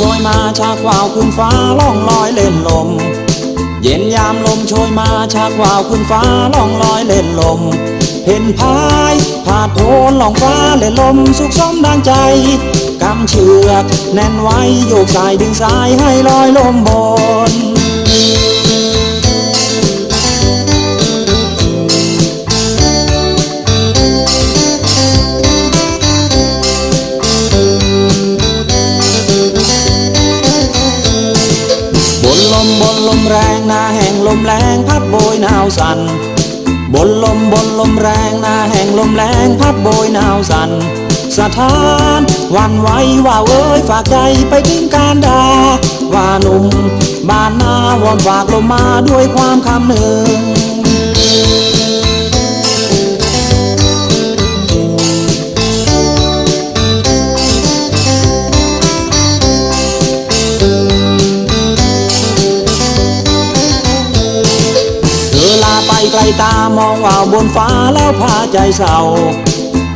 โชยมาชากวาวขึ้นฟ้าล่องลอยเล่นลม เย็นยามลมโชยมาชากวาวขึ้นฟ้าล่องลอยเล่นลม เห็นพายผาดโพนล่องฟ้าเล่นลมสุขสมดังใจกำเชือกแน่นไว้โยกสายดึงสายให้ลอยลมบน แรงหน้าแห่งลมแรงพัดโบยหนาวสัน่นบนลมบนลมแรงหน้าแห่งลมแรงพัดโบยหนาวสัน่นสถานวันไว้ว่าเอ้ยฝากใจไปถึงการดาว่าหนุ่มบ้านนาวอนฝากลมมาด้วยความคำหนึ่ง ตามองว่าวบนฟ้าแล้วพาใจเศร้า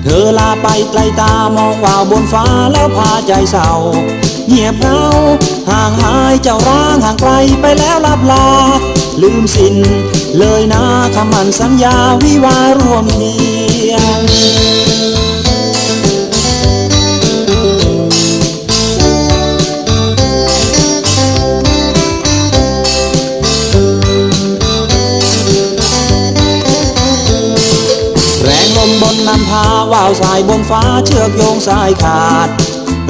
เธอลาไปไกลตามองว่าวบนฟ้าแล้วพาใจเศร้า เงียบเหงาห่างหายเจ้าร้างห่างไกลไปแล้วลับลา ลืมสิ้นเลยนะคำมันสัญญาวิวาร่วมเพียง แรงลมบนนำพาว่าวสายบนฟ้าเชือกโยงสายขาด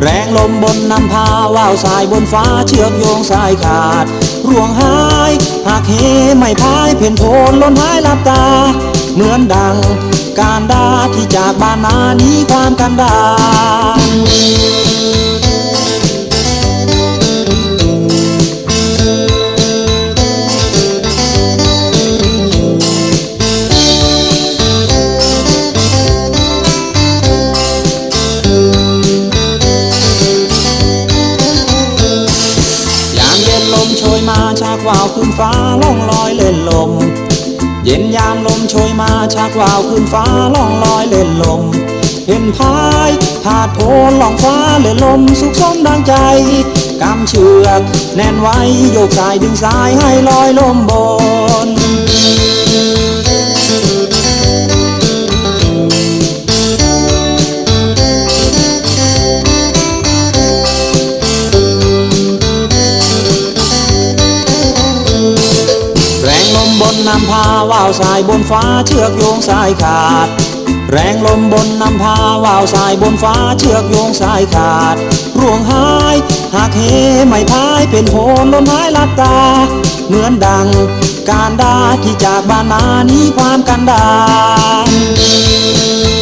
แรงลมบนนำพาว่าวสายบนฟ้าเชือกโยงสายขาด ร่วงหายหากเฮไม่พายเพ่นโพนล้นหายลับตา เหมือนดังการดาที่จากบ้านนานี้ความกันดารามเย็นลมโชยมาชากวาวขึ้นฟ้าล่องลอยเล่นลม เย็นยามลมโชยมาชากวาวขึ้นฟ้าล่องลอยเล่นลม เห็นพายผาดโพนล่องฟ้าเล่นลมสุขสมดังใจกำเชือกแน่นไว้โยกสายดึงสายให้ลอยลมบน นำพาว่าวสายบนฟ้าเชือกโยงสายขาด แรงลมบนนำพาว่าวสายบนฟ้าเชือกโยงสายขาด ร่วงหายหากเฮไม่พายเป็นโหนล้นหายลับตา เหมือนดัง การดาที่จากบ้านมานี้ความกันดาร